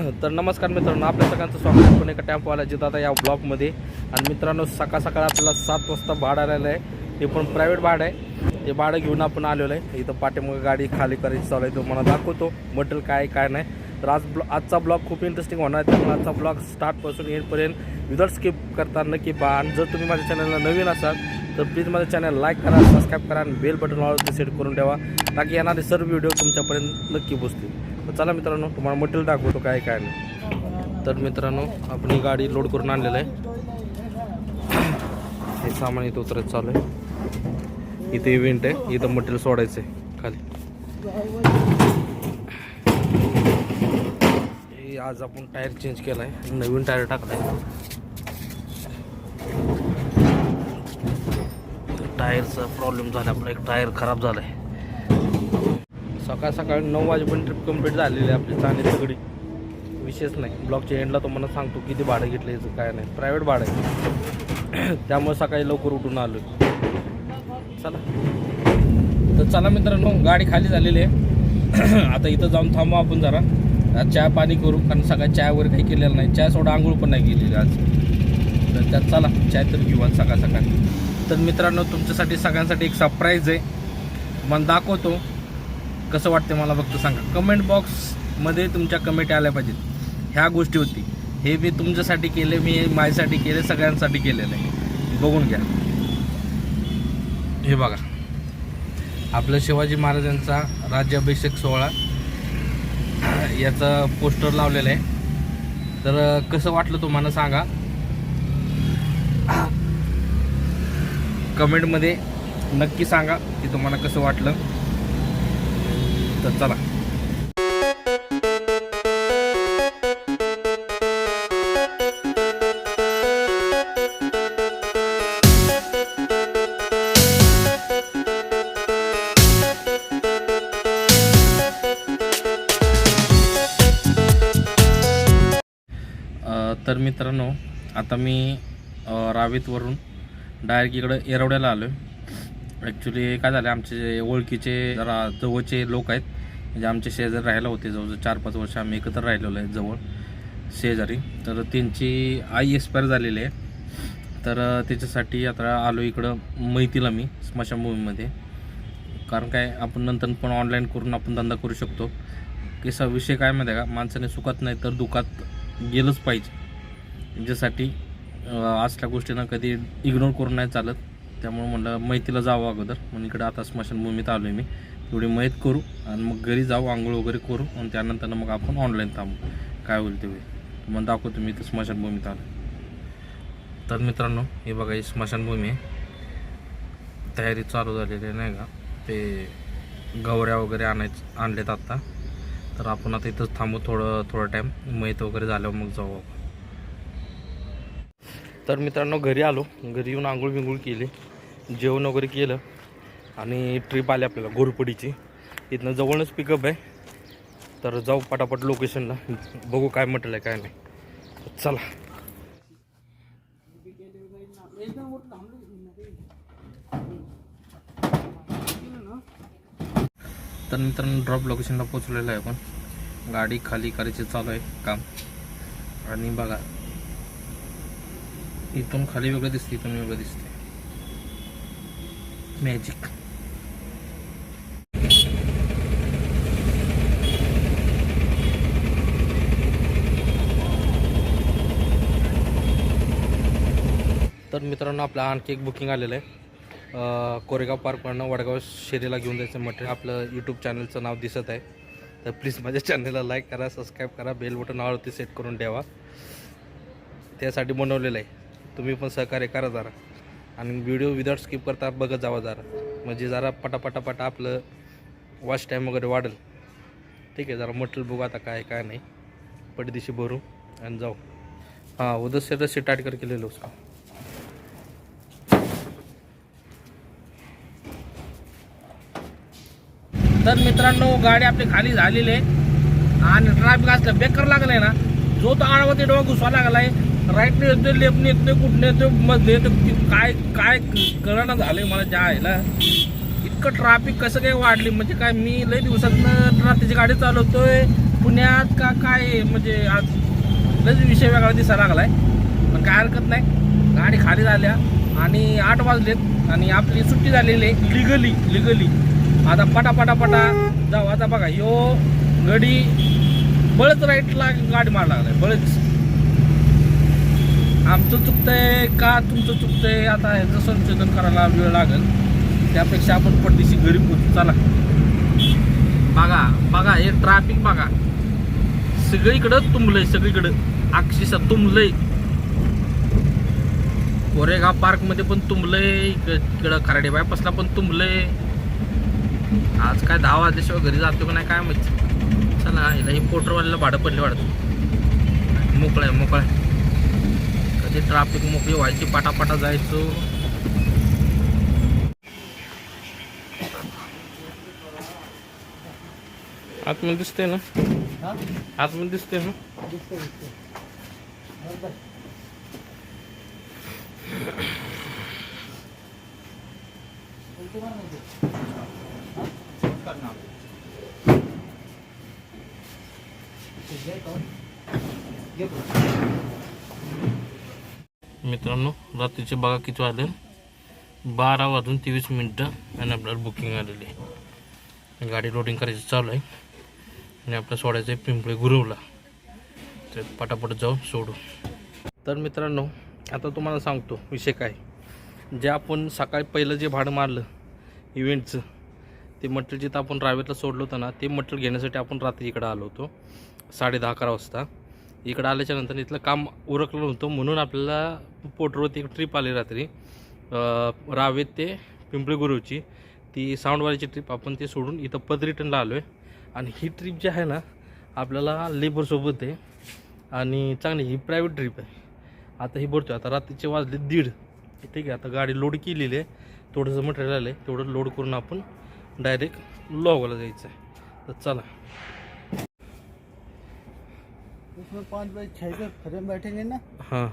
तर नमस्कार मित्रांनो आपल्या सगळ्यांचं स्वागत आहे. पुणे एका टॅम्पवाला जिथं आता या ब्लॉकमध्ये. आणि मित्रांनो सकाळ सकाळ आपल्याला सात वाजता भाडं आलेलं आहे. ते पण प्रायव्हेट भाडं आहे. ते भाडं घेऊन आपण आलेलो आहे. इथं पाठीमागे गाडी खाली करायची चालू आहे. तो मला दाखवतो मटेरियल काय काय नाही. तर आज ब्लॉ आजचा ब्लॉग खूप इंटरेस्टिंग होणार आहे. त्यामुळे आजचा ब्लॉग स्टार्टपासून एंडपर्यंत विदाउट स्किप करता नक्की पहा. आणि जर तुम्ही माझ्या चॅनलला नवीन असाल तर प्लीज माझ्या चॅनल लाईक करा सबस्क्राईब करा आणि बेल बटन सेट करून ठेवा. ताकी येणारे सर्व व्हिडिओ तुमच्यापर्यंत नक्की पोचतील चला मित्रांनो तुम्हाला मटेरियल दाखवतो काय काय नाही. तर मित्रांनो आपण ही गाडी लोड करून आणलेलं आहे. हे सामान इथं उतरत चालू आहे. इथे इव्हेंट आहे. इथं मटेरियल सोडायचं आहे खाली आज आपण टायर चेंज केला आहे नवीन टायर टाकला आहे टायरचा प्रॉब्लेम झाला. आपला एक टायर खराब झाला आहे सकाळ सकाळी नऊ वाजेपर्यंत ट्रिप कंप्लीट झालेली आहे आपली चांगली सगळी. विशेष नाही. ब्लॉकच्या एंडला तुम्हाला सांगतो किती भाडं घेतलं याचं काय नाही. प्रायव्हेट भाडं आहे. त्यामुळे सकाळी लवकर उठून आलो चला. तर चला मित्रांनो गाडी खाली झालेली आहे. आता इथं जाऊन थांबू आपण जरा. चहा पाणी करू कारण सकाळी चहा वगैरे काही केलेलं नाही. चहा सोडा आंघोळ पण नाही केलेली आज. तर त्यात चला चहा तर घेऊ आज सकाळ सकाळी. तर मित्रांनो तुमच्यासाठी सगळ्यांसाठी एक सरप्राईज आहे. मन दाखवतो. कसं वाटते मला फक्त सांगा. कमेंट बॉक्समध्ये तुमच्या कमेंट आल्या पाहिजेत. ह्या गोष्टी होती. हे मी तुमच्यासाठी केले मी माझ्यासाठी केले सगळ्यांसाठी केलेलं. आहे बघून घ्या. हे बघा. आपलं शिवाजी महाराजांचा राज्याभिषेक सोहळा. याचं पोस्टर लावलेलं आहे. तर कसं वाटलं तुम्हाला सांगा. कमेंटमध्ये नक्की सांगा की तुम्हाला कसं वाटलं. तर चला. तर मित्रांनो आता मी रावेतवरून डायरेक्ट इकडं येरवड्याला आलो आहे ॲक्च्युली काय झालं आमचे ओळखीचे जरा जवळचे लोक आहेत म्हणजे आमचे शेजारी राहायला होते जवळजवळ चार पाच वर्ष आम्ही एकत्र राहिलेलो आहे जवळ शेजारी. तर त्यांची आई एक्सपायर झालेली आहे. तर त्याच्यासाठी आता आलो इकडं मैतीला मी स्मशानभूमीमध्ये. कारण काय आपण नंतर पण ऑनलाईन करून आपण धंदा करू शकतो. कसा विषय काय माहिती आहे का? माणसाने सुखात नाही तर दुखात गेलंच पाहिजे. ज्यासाठी असल्या गोष्टींना कधी इग्नोर करून नाही चालत. त्यामुळे म्हणलं मैतीला जावं अगोदर. म्हणून इकडे आता स्मशानभूमीत आलो आहे मी. थोडी मैत करू आणि मग घरी जाऊ आंघोळ वगैरे करू आणि त्यानंतर मग आपण ऑनलाईन थांबू. काय होईल ते होईल. मग दाखवतो मी इथं स्मशानभूमीत आलो तर मित्रांनो हे बघा ही स्मशानभूमी आहे. तयारी चालू झालेली आहे नाही का? ते गवऱ्या वगैरे आणायच आणलेत आत्ता तर आपण आता इथंच थांबू थोडं थोडा टाईम मैत वगैरे झाल्यावर मग जाऊ आपण. तर मित्रांनो घरी आलो. घरी येऊन आंघोळ बिंघोळ केली. जेवण वगैरे केलं आणि ट्रिप आली आपल्याला गोरपडीची इथनं जवळच पिकअप आहे. तर जाऊ पटापट लोकेशनला बघू काय म्हटलं आहे काय नाही. चला. तर मित्रांनो ड्रॉप लोकेशनला पोचलेलं आहे आपण. गाडी खाली करायचे चालू आहे काम. आणि बघा. इथून खाली वेगळं दिसते इथून वेगळं दिसते. मॅजिक तर मित्रांनो आपलं आणखी एक बुकिंग आलेलं आहे. कोरेगाव पार्कवरनं वडगाव शेरीला घेऊन जायचं मटेरियल आपलं यूट्यूब चॅनलचं नाव दिसत आहे. तर प्लीज माझ्या चॅनलला लाईक करा सबस्क्राईब करा बेल बटन आवडती सेट करून ठेवा. त्यासाठी बनवलेलं आहे. तुम्ही पण सहकार्य करा जरा. आणि व्हिडिओ विदाउट स्किप करता बघत जावा जरा. म्हणजे जरा पटापटापटा आपलं वॉच टाईम वगैरे वाढेल. ठीक आहे जरा मटल बघू आता काय काय नाही. पटदिशी भरू आणि जाऊ. हां उद्या से रस्सी टाइट करके ले उसका तर मित्रांनो गाडी आपली खाली झालेली आहे. आणि ट्रॅफिक असलं बेकार लागलंय ना. जो तो आडवा ते डोळा घुसवा लागलाय. राईटने येतोय लेफ्टने येतोय कुठने येतोयमध्ये येतोय कि- काय काय कळना झालंय मला जायला इतकं ट्रॅफिक कसं काय वाढली? म्हणजे काय मी लई दिवसातनं रात्रीची गाडी चालवतोय. पुण्यात का काय म्हणजे आज लयच विषय वेगळा दिसायला लागलाय. पण काय हरकत नाही. गाडी खाली झाल्या आणि आठ वाजलेत आणि आपली सुट्टी झालेली आहे. लिगली लिगली आता पटा पटा पटा जाऊ. आता बघा यो गडी बळच राईटला गाडी मारा लागलाय. बळच. आमचं चुकतंय का तुमचं चुकतंय? आता ह्याचं संशोधन करायला वेळ लागेल. त्यापेक्षा आपण परदेशी घरी पोहोचू. चला. बघा बघा हे ट्रॅफिक बघा. सगळीकडं तुंबलंय सगळीकडं. अक्षरशः तुंबलंय. कोरेगाव पार्कमध्ये पण तुंबलंय इकडं खराडे बायपासला पण तुंबलंय. आज काय दहा वाजल्याशिवाय घरी जातो का नाही काय माहिती. चला हिला पोटरवाल्याला भाडं पडले वाढत मोकळं आहे मोकळं आहे. कधी ट्रॅफिक मोकळी व्हायची पाटापाटा जायचो. आतमध्ये दिसते ना? आतमध्ये दिसते ना? मित्रांनो रात्रीचे बघा किती आले बारा वाजून तेवीस मिनटं आणि आपल्याला बुकिंग आलेली आहे. गाडी लोडिंग करायची चालू आहे. आणि आपलं सोडायचं आहे पिंपळे गुरवला. तर पटापट जाऊ सोडू. तर मित्रांनो आता तुम्हाला सांगतो विषय काय. जे आपण सकाळी पहिलं जे भाडं मारलं इव्हेंटचं ते मटेरियल जिथं आपण रावेतला सोडलं होतं ना ते मटेरियल घेण्यासाठी आपण रात्री इकडं आलो होतो. साडे दहा अकरा वाजता. इकडं आल्याच्यानंतर इथलं काम उरकलं नव्हतं. म्हणून आपल्याला पोटरवरती एक ट्रिप आली रात्री. रावेत ते पिंपळी गुरुची. ती साऊंडवालीची ट्रिप आपण ते सोडून इथं पद रिटर्नला आलो आहे आणि ही ट्रिप जी आहे ना आपल्याला लेबरसोबत आहे. आणि चांगली ही प्रायव्हेट ट्रिप आहे. आता ही भरतो आता रात्रीचे वाजले दीड. ठीक आहे आता गाडी लोड केलेली आहे. थोडंसं मटेरियल आलं आहे तेवढं लोड करून आपण डायरेक्ट लॉगला जायचं आहे तर चला. उसमें पाँच बाई छः के फ्रेम बैठेंगे ना। हां।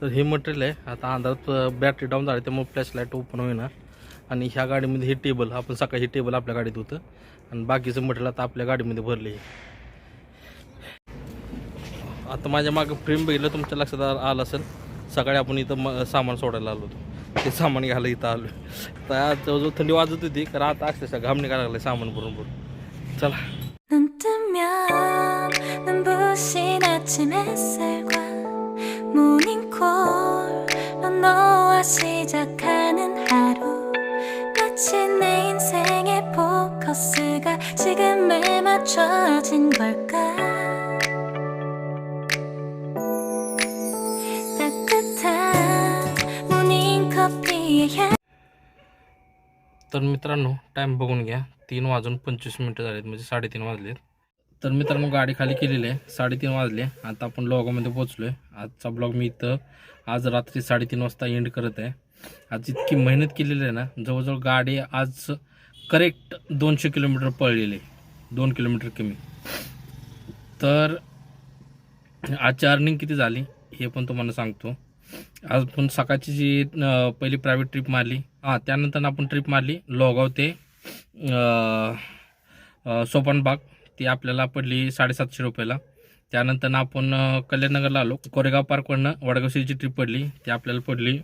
तर हे मटेरियल आहे. आता अंधारात बॅटरी डाऊन झाली त्यामुळे फ्लॅश लाइट ओपन होईना. आणि ह्या गाडीमध्ये हे टेबल आपण सकाळी हे टेबल आपल्या गाडीत होतं. आणि बाकीचं मटेरियल आता आपल्या गाडीमध्ये भरले आता माझ्या मागं फ्रेम बघितलं तुमच्या लक्षात आलं असेल. सकाळी आपण इथं म सामान सोडायला आलो होतो. ते सामान घ्यायला इथं आलो तर आज जवळजवळ थंडी वाजत होती कारण आता अक्षरशः घाम निघायला लागला सामान भरून भरून. चला. तर मित्रांनो टाईम बघून घ्या. तीन वाजून पंचवीस मिनटं झालेत म्हणजे साडेतीन वाजलेत. तर मित्रांनो गाडी खाली केलेली आहे. साडेतीन वाजले. आता आपण लॉगामध्ये पोचलो आहे आजचा ब्लॉग मी इथं आज रात्री साडेतीन वाजता एंड करत आहे. आज इतकी मेहनत केलेली आहे ना जवळजवळ गाडी आज करेक्ट दोनशे किलोमीटर पळलेली आहे. दोन किलोमीटर कमी. तर आजची अर्निंग किती झाली हे पण तुम्हाला सांगतो. आज पण सकाळची जी पहिली प्रायव्हेट ट्रिप मारली हां त्यानंतर आपण ट्रिप मारली लोगाव ते सोपानबाग ती आपल्याला पडली साडेसातशे रुपयाला. त्यानंतर आपण कल्याणनगरला आलो. कोरेगाव पार्कवरनं वडगावशीची ट्रिप पडली. ती आपल्याला पडली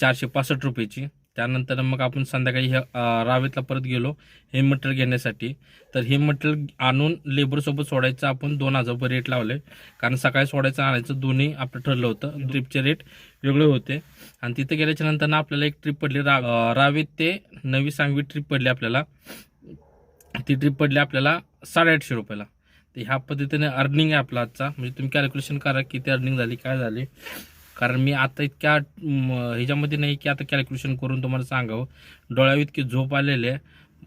चारशे पासष्ट रुपयाची. त्यानंतर मग आपण संध्याकाळी हे रावेतला परत गेलो हे मटेरियल घेण्यासाठी. तर हे मटेरियल आणून लेबरसोबत सोडायचं आपण दोन हजार रुपये रेट लावले. कारण सकाळी सोडायचं आणायचं दोन्ही आपलं ठरलं होतं. ट्रिपचे रेट वेगळे होते. आणि तिथे गेल्याच्यानंतर आपल्याला एक ट्रिप पडली. रा रावेत ते नवी सांगवी ट्रिप पडली आपल्याला. ती ट्रिप पडली आपल्याला साडेआठशे रुपयाला. तर ह्या पद्धतीने अर्निंग आहे आपला आजचा. म्हणजे तुम्ही कॅल्क्युलेशन करा किती अर्निंग झाली काय झाली. कारण मी आता इतक्या ह्याच्यामध्ये नाही की आता कॅल्क्युलेशन करून तुम्हाला सांगावं. डोळ्यावर इतकी झोप आलेले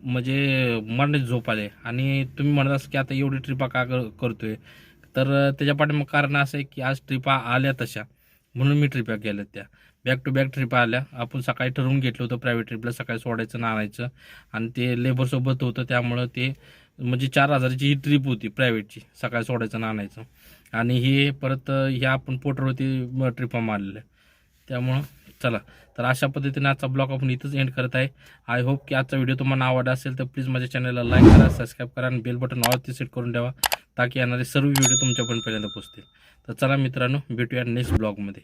म्हणजे मरण्याची झोप आले आणि तुम्ही म्हणत असं की आता एवढी ट्रिपा का कर- करतोय? तर त्याच्या पाठीमाग कारण असं आहे की आज ट्रिपा आल्या तशा. म्हणून मी ट्रिपा केल्या त्या. बॅक टू बॅक ट्रिपा आल्या. आपण सकाळी ठरवून घेतलं होतं प्रायव्हेट ट्रिपला सकाळी सोडायचं आणि आणायचं आणि ते लेबरसोबत होतं. त्यामुळं ते म्हणजे चार हजाराची ही ट्रिप होती प्रायव्हेटची सकाळी सोडायचं आणि आणायचं. आणि हे परत ह्या आपण पोटरवरती ट्रिपा मारलेल्या त्यामुळं चला. तर अशा पद्धतीने आजचा ब्लॉग आपण इथंच एंड करत आहे. आय होप की आजचा व्हिडिओ तुम्हाला आवडला असेल तर प्लीज माझ्या चॅनलला लाईक करा सबस्क्राईब करा आणि बेल बटन ऑलती सेट करून ठेवा ताकी येणारे सर्व व्हिडिओ तुमच्यापर्यंत पहिल्यांदा पोहोचतील. तर चला मित्रांनो भेटूया नेक्स्ट ब्लॉगमध्ये